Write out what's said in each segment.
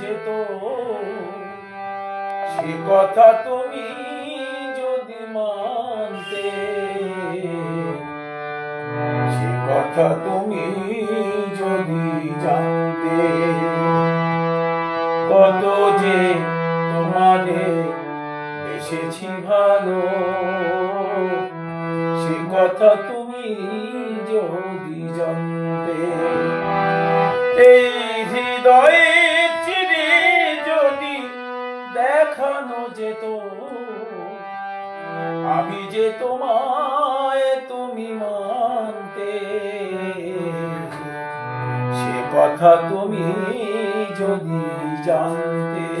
যেত। সে কথা তুমি যদি মানতে, সে কথা তুমি যদি জানতে, কত যে তোমাদের এসেছি ভালো, সে কথা তুমি যদি জানতে, এই হৃদয়ে দেখানো যেত আমি যে তোমায় তুমি মানতে। সে কথা তুমি যদি জানতে।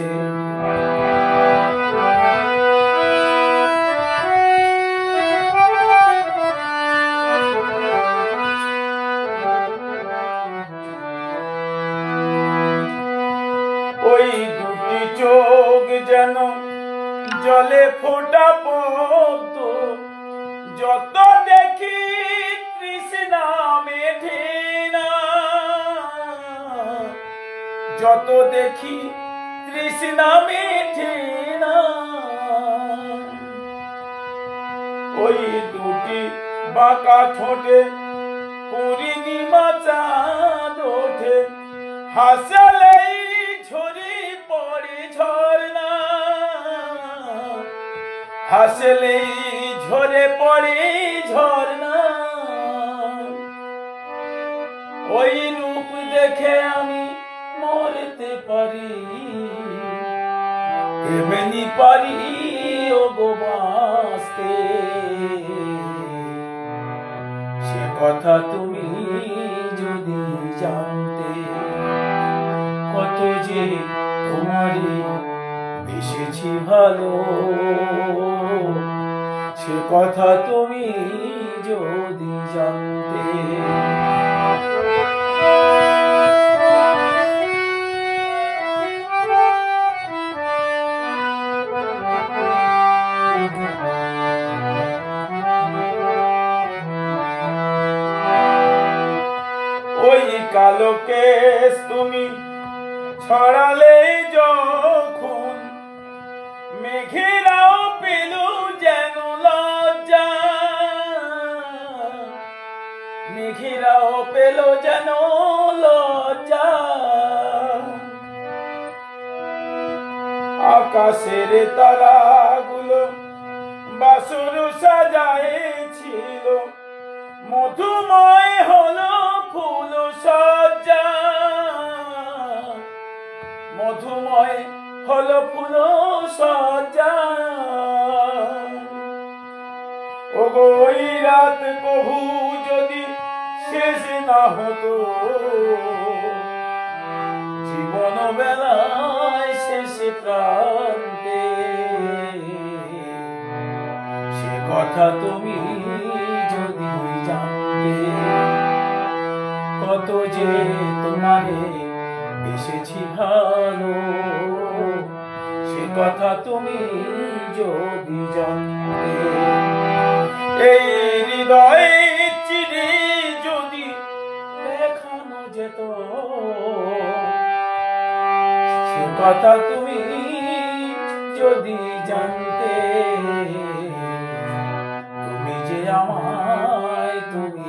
যেন জলে ফোটা পদ্ম যত দেখি তৃষ্ণা মেঠে যত দেখি তৃষ্ণা মেঠে না। ওই দুটি বাঁকা ঠোঁটে পূর্ণিমা চাঁদ ওঠে। হাসলেই হাসলেই ঝরে পড়ে ঝরনা ওই রূপ দেখে আমি মরতে পারি। এমনি পারি ও সে কথা তুমি যদি জানতে, কত যে তোমারে বেসেছি ভালো। সে কথা তুমি যদি জানতে। ওই কালো কেস তুমি ছড়ালে যখন মেঘেরাও পেল যেন লজ্জা। মেঘেরাও পেল যেন লজ্জা। আকাশের তারাগুলো মধুময় সজ্জা ও ওই রাত কহু যদি শেষ না হতো, জীবন বেলায় শেষ প্রান্তে। সে কথা তুমি যদি জানতে, কত যে তোমারে এসেছি ভালো কথা তুমি যদি জানতে, এই হৃদয়ে চিরে যদি দেখানো যেত, সে কথা তুমি যদি জানতে, তুমি যে আমায় তুমি